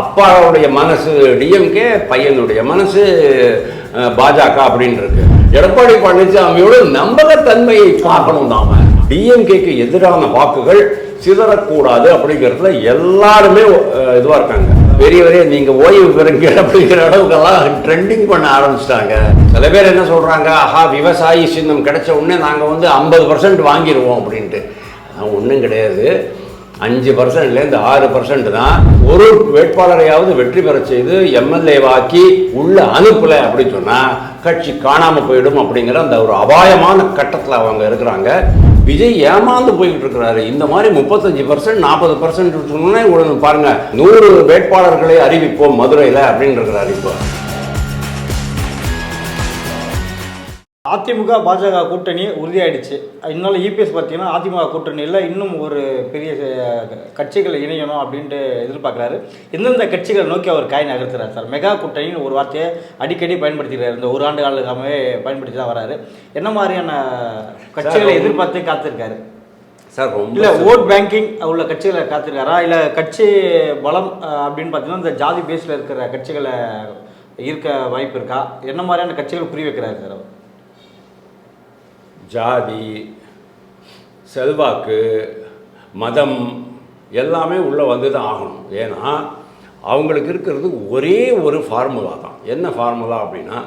அப்பாவுடைய மனசு டிஎம்கே பையனுடைய மனசு பாஜக அப்படின்னு இருக்கு எடப்பாடி பழனிசாமியோட நம்பகத்தன்மையை பார்க்கணும் நாம. டிஎம்கேக்கு எதிரான வாக்குகள் சிதறக்கூடாது அப்படிங்கிறதுல எல்லாருமே இதுவாக இருக்காங்க. பெரியவரே நீங்க ஓய்வு பெறுங்க அப்படிங்கிற அளவுக்கெல்லாம் ட்ரெண்டிங் பண்ண ஆரம்பிச்சிட்டாங்க. சில பேர் என்ன சொல்றாங்க? ஆஹா விவசாயி சின்னம் கிடைச்ச உடனே நாங்கள் வந்து ஐம்பது பர்சன்ட் வாங்கிடுவோம் அப்படின்ட்டு. ஒன்றும் கிடையாது. அஞ்சு பர்சன்ட்லேருந்து ஆறு பர்சன்ட் தான் ஒரு வேட்பாளரையாவது வெற்றி பெற செய்து எம்எல்ஏவாக்கி உள்ள அனுப்பலை அப்படின்னு சொன்னால் கட்சி காணாமல் போயிடும் அப்படிங்கிற அந்த ஒரு அபாயமான கட்டத்தில் அவங்க இருக்கிறாங்க. விஜய் ஏமாந்து போய்கிட்டு இருக்கிறாரு. இந்த மாதிரி முப்பத்தஞ்சு பர்சன்ட் நாற்பது பர்சன்ட் சொன்னோன்னே உடனே பாருங்க நூறு வேட்பாளர்களை அறிவிப்போம் மதுரையில் அப்படின்னு இருக்கிறாரு இப்போ. அதிமுக பாஜக கூட்டணி உறுதியாயிடுச்சு. இதனால இபிஎஸ் பார்த்தீங்கன்னா அதிமுக கூட்டணியில் இன்னும் ஒரு பெரிய கட்சிகள் இணையணும் அப்படின்ட்டு எதிர்பார்க்குறாரு. எந்தெந்த கட்சிகளை நோக்கி அவர் காய் நகர்த்துறாரு சார்? மெகா கூட்டணின்னு ஒரு வார்த்தையை அடிக்கடி பயன்படுத்திக்கிறார். இந்த ஒரு ஆண்டு காலமாகவே பயன்படுத்தி தான் வராரு. என்ன மாதிரியான கட்சிகளை எதிர்பார்த்து காத்திருக்காரு? சார் ரொம்ப இல்லை ஓட் பேங்கிங் உள்ள கட்சிகளை காத்திருக்காரா? இல்லை கட்சி பலம் அப்படின்னு பார்த்தீங்கன்னா இந்த ஜாதி பேஸில் இருக்கிற கட்சிகளை இருக்க வாய்ப்பு இருக்கா? என்ன மாதிரியான கட்சிகள் புரி வைக்கிறாரு சார் அவர்? ஜாதி செல்வாக்கு மதம் எல்லாமே உள்ளே வந்து தான் ஆகணும். ஏன்னா அவங்களுக்கு இருக்கிறது ஒரே ஒரு ஃபார்முலா தான். என்ன ஃபார்முலா அப்படின்னா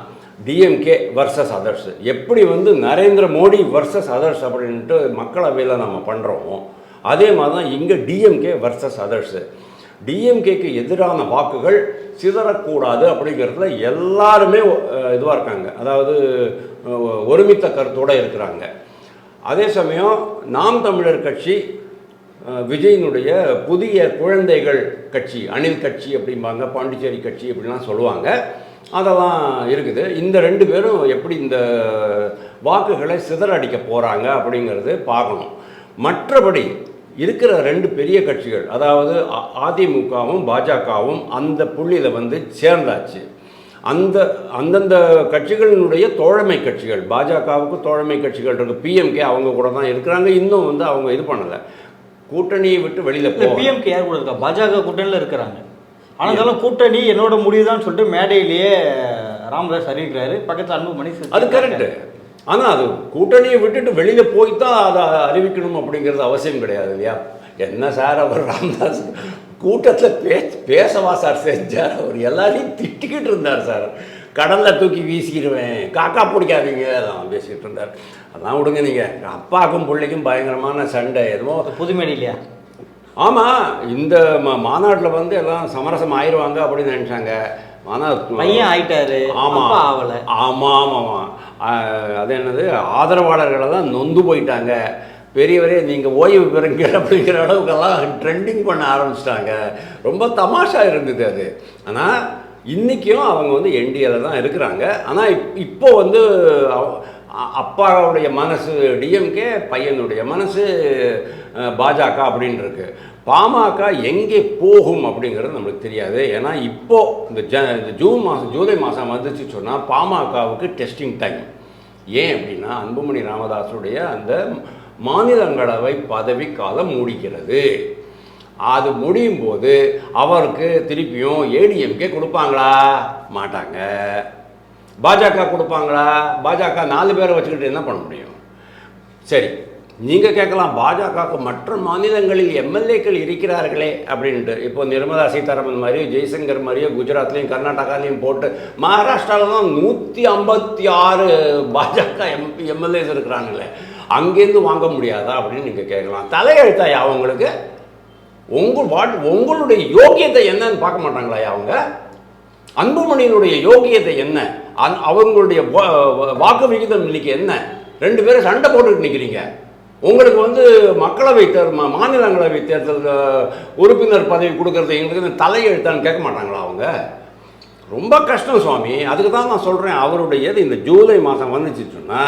டிஎம்கே வர்சஸ் அதர்ஸ் எப்படி வந்து நரேந்திர மோடி வர்சஸ் அதர்ஸ் அப்படின்ட்டு மக்களவையில் நம்ம பண்ணுறோமோ அதே மாதிரி தான் இங்கே டிஎம்கே வர்சஸ் அதர்ஸு டிஎம்கேக்கு எதிரான வாக்குகள் சிதறக்கூடாது அப்படிங்கிறதுல எல்லாருமே இதுவாக இருக்காங்க. அதாவது ஒருமித்த கருத்தோடு இருக்கிறாங்க. அதே சமயம் நாம் தமிழர் கட்சி விஜயினுடைய புதிய குழந்தைகள் கட்சி அணில் கட்சி அப்படிம்பாங்க பாண்டிச்சேரி கட்சி அப்படிலாம் சொல்லுவாங்க. அதெல்லாம் இருக்குது. இந்த ரெண்டு பேரும் எப்படி இந்த வாக்குகளை சிதறடிக்க போகிறாங்க அப்படிங்கிறது பார்க்கணும். மற்றபடி இருக்கிற ரெண்டு பெரிய கட்சிகள் அதாவது அதிமுகவும் பாஜகவும் அந்த புள்ளியில் வந்து சேர்ந்தாச்சு. அந்த அந்தந்த கட்சிகளினுடைய தோழமை கட்சிகள் பாஜகவுக்கு தோழமை கட்சிகள் இருக்கு பிஎம்கே அவங்க கூட தான் இருக்கிறாங்க இன்னும் வந்து அவங்க இது பண்ணலை. கூட்டணியை விட்டு வெளியில் போ பிஎம்கே யார் கூட இருக்கா? பாஜக கூட்டணியில் இருக்கிறாங்க. ஆனாலும் கூட்டணி என்னோட முடிவுதான் சொல்லிட்டு மேடையிலேயே ராமதாஸ் அறிவிக்கிறாரு. பக்கத்தில் அன்புமணி அது கரெக்டு ஆனால் அது கூட்டணியை விட்டுட்டு வெளியில் போய் தான் அதை அறிவிக்கணும் அப்படிங்கிறது அவசியம் கிடையாது இல்லையா? என்ன சார் அவர் ராமதாஸ்? கூட்டத்தில் பேச பேசவா சார் செஞ்சார். அவர் எல்லாரையும் திட்டிக்கிட்டு இருந்தார் சார். கடலில் தூக்கி வீசிடுவேன். காக்கா பிடிக்காதீங்க. அதான் பேசிக்கிட்டு இருந்தார். அதான் விடுங்க நீங்கள் அப்பாவுக்கும் பிள்ளைக்கும் பயங்கரமான சண்டை. எதுவும் புது மேடையிலையா ஆமாம் இந்த மா மாநாட்டில் வந்து எல்லாம் சமரசம் ஆயிடுவாங்க அப்படின்னு நினச்சாங்க. ஆனால் பையன் ஆயிட்டாரு ஆமா. அப்பா ஆவல. ஆமா ஆமா ஆமா. ஆஹ், அது என்னது? ஆதரவாளர்கள் எல்லாம் நொந்து போயிட்டாங்க. பெரியவரே நீங்க ஓய்வு பெறுங்க அப்படிங்கிற அளவுக்கெல்லாம் ட்ரெண்டிங் பண்ண ஆரம்பிச்சிட்டாங்க. ரொம்ப தமாஷா இருந்தது அது. ஆனா இன்னைக்கும் அவங்க வந்து என்டிஏல தான் இருக்கிறாங்க. ஆனா இப்- இப்போ வந்து அப்பாவுடைய மனசு டிஎம்கே பையனுடைய மனசு பாஜக அப்படின்னு இருக்கு பாமக எங்கே போகும் அப்படிங்கிறது நம்மளுக்கு தெரியாது. ஏன்னா இப்போது இந்த ஜ இந்த ஜூன் மாதம் ஜூலை மாதம் வந்துச்சு சொன்னால் பாமகவுக்கு டெஸ்டிங் டைம் ஏன் அப்படின்னா அன்புமணி ராமதாஸுடைய அந்த மாநிலங்களவை பதவி காலம் முடிக்கிறது அது முடியும் போது அவருக்கு திருப்பியும் ஏடிஎம்கே கொடுப்பாங்களா? மாட்டாங்க. பாஜக கொடுப்பாங்களா? பாஜக நாலு பேரை வச்சுக்கிட்டு என்ன பண்ண முடியும்? சரி நீங்கள் கேட்கலாம் பாஜகவுக்கு மற்ற மாநிலங்களில் எம்எல்ஏக்கள் இருக்கிறார்களே அப்படின்ட்டு. இப்போ நிர்மலா சீதாராமன் மாதிரியோ ஜெய்சங்கர் மாதிரியோ குஜராத்லேயும் கர்நாடகாலையும் போட்டு மகாராஷ்டிராவில் தான் நூற்றி ஐம்பத்தி ஆறு பாஜக எம் எம்எல்ஏஸ் இருக்கிறாங்களே. அங்கேருந்து வாங்க முடியாதா அப்படின்னு நீங்கள் கேட்கலாம். தலையெழுத்தாயா அவங்களுக்கு? உங்கள் வாட் உங்களுடைய யோகியத்தை என்னன்னு பார்க்க மாட்டாங்களா அவங்க? அன்புமணியினுடைய யோகியத்தை என்ன? அந் அவங்களுடைய வாக்கு விகிதம் இன்னைக்கு என்ன? ரெண்டு பேரும் சண்டை போட்டுக்கிட்டு நிற்கிறீங்க உங்களுக்கு வந்து மக்களவை தேர் மா- மாநிலங்களவை தேர்தல் உறுப்பினர் பதவி கொடுக்கறது எங்களுக்கு தலையெழுத்தான்னு கேட்க மாட்டாங்களா அவங்க? ரொம்ப கஷ்டம் சுவாமி. அதுக்கு தான் நான் சொல்கிறேன் அவருடையது இந்த ஜூலை மாதம் வந்துச்சுன்னா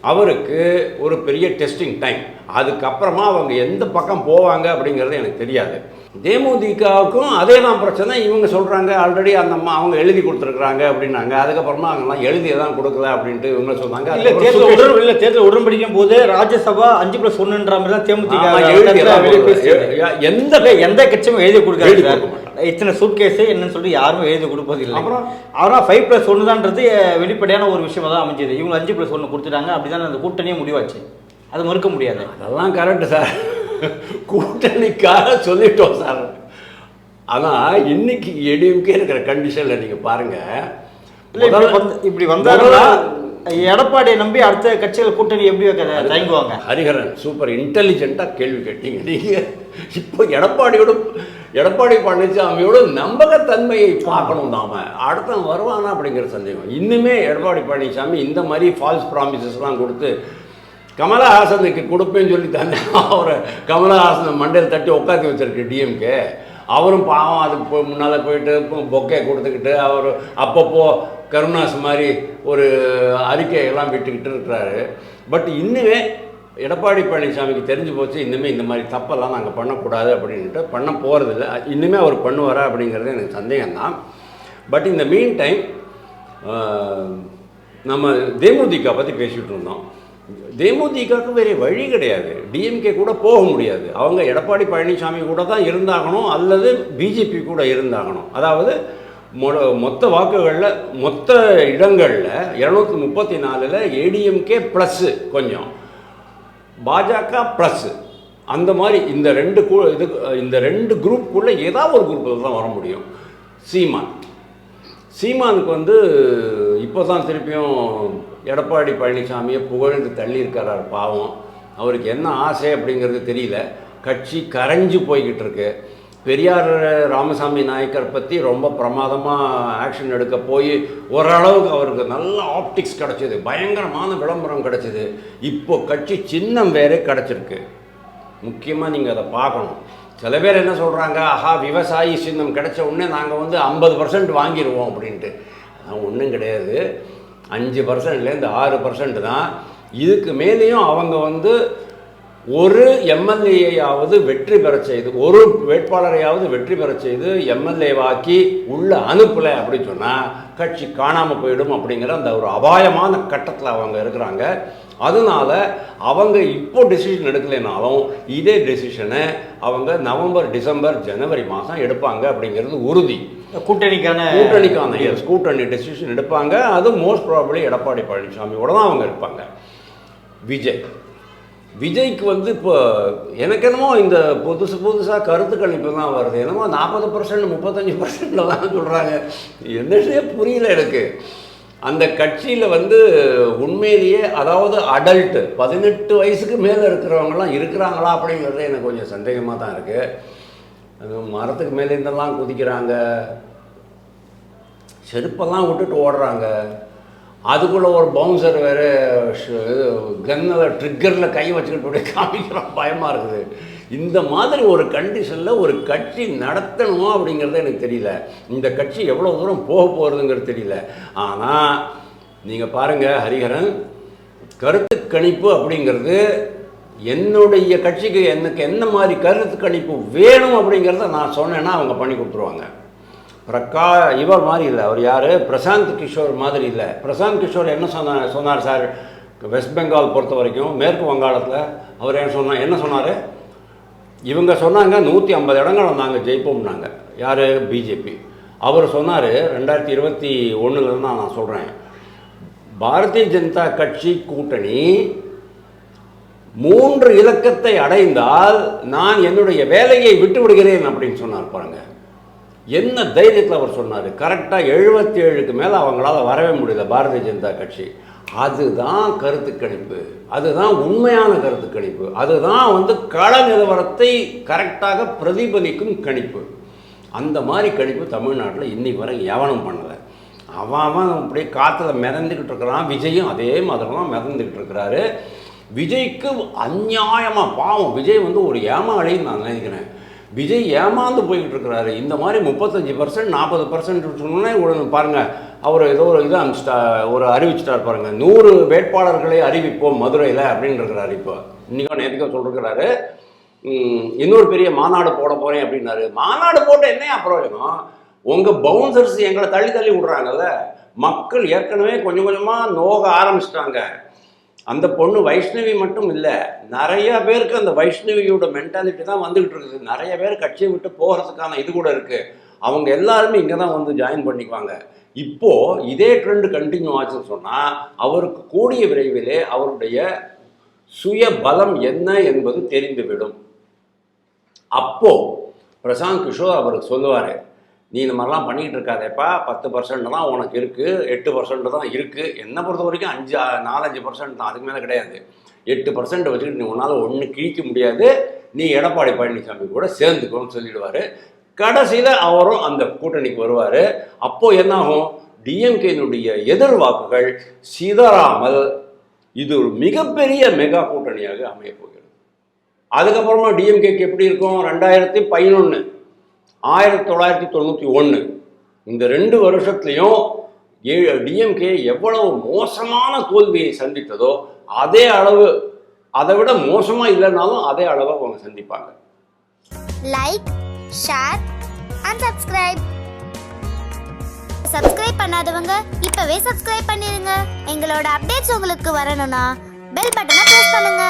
அவருக்கு ஒரு பெரிய டெஸ்டிங் டைம் அதுக்கப்புறமா அவங்க எந்த பக்கம் போவாங்க அப்படிங்கிறது எனக்கு தெரியாது. தேமுதிகவுக்கும் அதே தான் பிரச்சனை. இவங்க சொல்கிறாங்க ஆல்ரெடி அந்த அம்மா அவங்க எழுதி கொடுத்துருக்குறாங்க அப்படின்னாங்க. அதுக்கப்புறமா அவங்கெல்லாம் எழுதியே தான் கொடுக்கல அப்படின்ட்டு இவங்க சொன்னாங்க. இல்ல தேர்தல் உடன் இல்ல தேர்தல் உடன்படிக்கும் போது ராஜ்யசபா அஞ்சு பிளஸ் ஒன்றுன்ற மாதிரி தான் தேமுதிக எழுதி எந்த எந்த கட்சியும் எழுதி எழுதி கொடுக்க இத்தனை சூட் கேஸு என்னன்னு சொல்லிட்டு யாருமே எழுதி கொடுப்பது இல்லை அப்புறம்? அப்புறம் ஃபைவ் ப்ளஸ் ஒன்று தான்றது வெளிப்படையான ஒரு விஷயமா தான் அமைஞ்சது. இவங்க அஞ்சு ப்ளஸ் ஒன்று கொடுத்துட்டாங்க. அப்படி தான் அந்த கூட்டணியே முடிவாச்சு. அது மறுக்க முடியாது. அதெல்லாம் கரெக்டு சார். கூட்டணிக்காக சொல்லிட்டோம் சார். ஆனால் இன்னைக்கு ஏடிஎம்கே இருக்கிற கண்டிஷனில் நீங்கள் பாருங்கள் இப்படி வந்து இப்படி வந்தாங்கன்னா எடப்பாடியை நம்பி அடுத்த கட்சிகள் கூட்டணி எப்படி தயங்குவாங்க? ஹரிஹரன் சூப்பர் இன்டெலிஜென்ட்டாக கேள்வி கேட்டீங்க. நீங்கள் இப்போ எடப்பாடியோட எடப்பாடி பழனிசாமியோட நம்பகத்தன்மையை பார்க்கணும் நாம. அடுத்தவன் வருவானா அப்படிங்கிற சந்தேகம். இன்னுமே எடப்பாடி பழனிசாமி இந்த மாதிரி ஃபால்ஸ் ப்ராமிசஸ்லாம் கொடுத்து கமலஹாசனுக்கு கொடுப்பேன்னு சொல்லி தானே அவரை கமலஹாசனை மண்டையில் தட்டி உட்காந்து வச்சிருக்கு டிஎம்கே அவரும் பாவம் அதுக்கு போய் முன்னால் போயிட்டு பொக்கே கொடுத்துக்கிட்டு அவர் அப்பப்போ கருணாஸ் மாதிரி ஒரு அறிக்கையெல்லாம் விட்டுக்கிட்டு இருக்கிறாரு. பட் இன்னுமே எடப்பாடி பழனிசாமிக்கு தெரிஞ்சு போச்சு இன்னுமே இந்த மாதிரி தப்பெல்லாம் நாங்கள் பண்ணக்கூடாது அப்படின்ட்டு பண்ண போகிறதில்ல இன்னுமே அவர் பண்ணுவாரா அப்படிங்கிறது எனக்கு சந்தேகம்தான். பட் இந்த மீன் டைம் நம்ம தேமுதிகா பற்றி பேசிகிட்டு இருந்தோம். தேமுதிகவுக்கு வேறு வழி கிடையாது. டிஎம்கே கூட போக முடியாது. அவங்க எடப்பாடி பழனிசாமி கூட தான் இருந்தாகணும் அல்லது பிஜேபி கூட இருந்தாகணும். அதாவது மொ- மொத்த வாக்குகளில் மொத்த இடங்களில் இரநூத்தி முப்பத்தி நாலில் ஏடிஎம்கே ப்ளஸ்ஸு கொஞ்சம். பாஜக ப்ளஸ்ஸு அந்த மாதிரி இந்த ரெண்டு இது இந்த ரெண்டு குரூப்புக்குள்ளே ஏதாவது ஒரு குரூப்பில் தான் வர முடியும். சீமான். சீமானுக்கு வந்து இப்போ தான் திருப்பியும் எடப்பாடி பழனிசாமியை புகழ்ந்து தள்ளியிருக்கிறார் பாவம். அவருக்கு என்ன ஆசை அப்படிங்கிறது தெரியல. கட்சி கரைஞ்சு போய்கிட்டு இருக்கு. பெரியார் ராமசாமி நாயக்கர் பற்றி ரொம்ப பிரமாதமாக ஆக்ஷன் எடுக்க போய் ஓரளவுக்கு அவருக்கு நல்ல ஆப்டிக்ஸ் கிடச்சிது. பயங்கரமான விளம்பரம் கிடச்சிது. இப்போ கட்சி சின்னம் வேறே கிடச்சிருக்கு. முக்கியமாக நீங்கள் அதை பார்க்கணும். சில பேர் என்ன சொல்கிறாங்க ஆஹா விவசாயி சின்னம் கிடைச்ச உடனே நாங்கள் வந்து ஐம்பது பர்சன்ட் வாங்கிடுவோம் அப்படின்ட்டு. ஒன்றும் கிடையாது. அஞ்சு பர்சன்ட்லேருந்து ஆறு பர்சன்ட் தான். இதுக்கு மேலேயும் அவங்க வந்து ஒரு எம்எல்ஏயாவது வெற்றி பெறச் செய்து ஒரு வேட்பாளரையாவது வெற்றி பெறச் செய்து எம்எல்ஏவாக்கி உள்ள அனுப்பலை அப்படின்னு சொன்னால் கட்சி காணாமல் போயிடும் அப்படிங்கிற அந்த ஒரு அபாயமான கட்டத்தில் அவங்க இருக்கிறாங்க. அதனால அவங்க இப்போ டெசிஷன் எடுக்கலைனாலும் இதே டெசிஷனை அவங்க நவம்பர் டிசம்பர் ஜனவரி மாதம் எடுப்பாங்க அப்படிங்கிறது உறுதி. கூட்டணிக்கான கூட்டணிக்கான எஸ் கூட்டணி டெசிஷன் எடுப்பாங்க. அது மோஸ்ட் ப்ராபபிளி எடப்பாடி பழனிசாமியோட தான் அவங்க இருப்பாங்க. விஜய். விஜய்க்கு வந்து இப்போ எனக்கு என்னமோ இந்த புதுசு புதுசாக கருத்துக்கள் இப்போ தான் வருது. என்னமோ நாற்பது பர்சன்ட் முப்பத்தஞ்சு பர்சன்டில் தான் சொல்கிறாங்க என்னன்னே புரியல எனக்கு. அந்த கட்சியில் வந்து உண்மையிலேயே அதாவது அடல்ட்டு பதினெட்டு வயசுக்கு மேலே இருக்கிறவங்கலாம் இருக்கிறாங்களா அப்படிங்கிறது எனக்கு கொஞ்சம் சந்தேகமாக தான் இருக்குது அது மரத்துக்கு மேலே இருந்தெல்லாம் குதிக்கிறாங்க. செருப்பெல்லாம் விட்டுட்டு ஓடுறாங்க. அதுக்குள்ளே ஒரு பவுன்சர் வேறு இது கன்னில் ட்ரிக்கரில் கை வச்சுக்கிட்டு அப்படியே காமிக்கிறான். பயமாக இருக்குது. இந்த மாதிரி ஒரு கண்டிஷனில் ஒரு கட்சி நடத்தணுமா அப்படிங்கிறது எனக்கு தெரியல. இந்த கட்சி எவ்வளோ தூரம் போக போகிறதுங்கிறது தெரியல. ஆனால் நீங்கள் பாருங்கள் ஹரிஹரன் கருத்து கணிப்பு அப்படிங்கிறது என்னுடைய கட்சிக்கு எனக்கு என்ன மாதிரி கருத்து கணிப்பு வேணும் அப்படிங்கிறத நான் சொன்னேன்னா அவங்க பண்ணி கொடுத்துருவாங்க. பிரகா இவர் மாதிரி இல்லை. அவர் யார்? பிரசாந்த் கிஷோர் மாதிரி இல்லை. பிரசாந்த் கிஷோர் என்ன சொன்னார் சொன்னார் சார்? வெஸ்ட் பெங்கால் பொறுத்த வரைக்கும் மேற்கு வங்காளத்தில் அவர் என்ன சொன்னார் என்ன சொன்னார்? இவங்க சொன்னாங்க நூற்றி ஐம்பது இடங்கள் நாங்கள் ஜெயிப்போம்னாங்க. யார்? பிஜேபி. அவர் சொன்னார் ரெண்டாயிரத்தி இருபத்தி ஒன்றுலேருந்து தான் நான் சொல்கிறேன் பாரதிய ஜனதா கட்சி கூட்டணி மூன்று இலக்கத்தை அடைந்தால் நான் என்னுடைய வேலையை விட்டு விடுகிறேன் அப்படின்னு சொன்னார் பாருங்கள் என்ன தைரியத்தில் அவர் சொன்னார்? கரெக்டாக எழுபத்தி ஏழுக்கு மேலே அவங்களால வரவே முடியல பாரதிய ஜனதா கட்சி. அதுதான் கருத்து கணிப்பு. அதுதான் உண்மையான கருத்து கணிப்பு. அதுதான் வந்து கள நிலவரத்தை கரெக்டாக பிரதிபலிக்கும் கணிப்பு. அந்த மாதிரி கணிப்பு தமிழ்நாட்டில் இன்னி வரை எவனும் பண்ணலை. அவன் அவன் அப்படியே காற்றுல மிதந்துக்கிட்டு இருக்கிறான். விஜயும் அதே மாதிரி தான் மிதந்துக்கிட்டு இருக்கிறாரு. விஜய்க்கு அநியாயமாக பாவம் விஜய் வந்து ஒரு ஏமாளின்னு நான் நினைக்கிறேன். விஜய் ஏமாந்து போய்கிட்டு இருக்கிறாரு இந்த மாதிரி முப்பத்தஞ்சு பர்சன்ட் நாற்பது பர்சன்ட் சொன்னோன்னே உடனே பாருங்கள் அவர் ஏதோ ஒரு இது அனுப்பிச்சிட்டா ஒரு அறிவிச்சிட்டார் பாருங்கள் நூறு வேட்பாளர்களை அறிவிப்போம் மதுரையில் அப்படின்னு இருக்கிறாரு இப்போ. இன்றைக்கோ நேற்றுக்கோ சொல்லிருக்கிறாரு. இன்னொரு பெரிய மாநாடு போட போகிறேன் அப்படின்னாரு. மாநாடு போட்டு என்ன பிரயோஜனம்? உங்கள் பவுன்சர்ஸ் எங்களை தள்ளி தள்ளி விடுறாங்கல்ல. மக்கள் ஏற்கனவே கொஞ்சம் கொஞ்சமாக நோக ஆரம்பிச்சிட்டாங்க. அந்த பொண்ணு வைஷ்ணவி மட்டும் இல்லை நிறைய பேருக்கு அந்த வைஷ்ணவியோட மென்டாலிட்டி தான் வந்துகிட்டு இருக்குது. நிறைய பேர் கட்சியை விட்டு போகிறதுக்கான இது கூட இருக்குது அவங்க எல்லாருமே இங்கே தான் வந்து ஜாயின் பண்ணிக்குவாங்க. இப்போ இதே ட்ரெண்ட் கண்டினியூ ஆச்சுன்னு சொன்னால் அவருக்கு கூடிய விரைவிலே அவருடைய சுய பலம் என்ன என்பது தெரிந்துவிடும். அப்போ பிரசாந்த் கிஷோர் அவருக்கு சொல்லுவார் நீ இந்த மாதிரிலாம் பண்ணிகிட்டு இருக்காதேப்பா பத்து பர்சன்ட் தான் உனக்கு இருக்குது எட்டு பர்சன்ட் தான் இருக்குது என்னை பொறுத்த வரைக்கும் அஞ்சு நாலஞ்சு பர்சன்ட் தான் அதுக்கு மேலே கிடையாது. எட்டு பர்சன்ட் வச்சுக்கிட்டு நீ உன்னால் ஒன்று கிழிக்க முடியாது. நீ எடப்பாடி பழனிசாமி கூட சேர்ந்துக்கோன்னு சொல்லிடுவார். கடைசியில் அவரும் அந்த கூட்டணிக்கு வருவார். அப்போது என்னாகும்? டிஎம்கேனுடைய எதிர்வாக்குகள் சிதறாமல் இது ஒரு மிகப்பெரிய மெகா கூட்டணியாக அமையப்போகிறது அதுக்கப்புறமா டிஎம்கேக்கு எப்படி இருக்கும்? ரெண்டாயிரத்தி பதினொன்று ஆயிரத்தி தொள்ளாயிரத்தி தொண்ணூற்றி ஒன்று இந்த ரெண்டு வருஷத்துலையும் ஏ டிஎம்கே எவ்வளவு மோசமான தோல்வியை சந்தித்ததோ அதே அளவு அதை விட மோசமாக இல்லைனாலும் அதே அளவை அவங்க சந்திப்பாங்க. Like share and subscribe subscribe பண்ணாதவங்க இப்பவே சப்ஸ்கிரைப் பண்ணிருங்க. எங்களோட அப்டேட்ஸ் உங்களுக்கு வரணும்னா பெல் பட்டனை பிரஸ் பண்ணுங்க.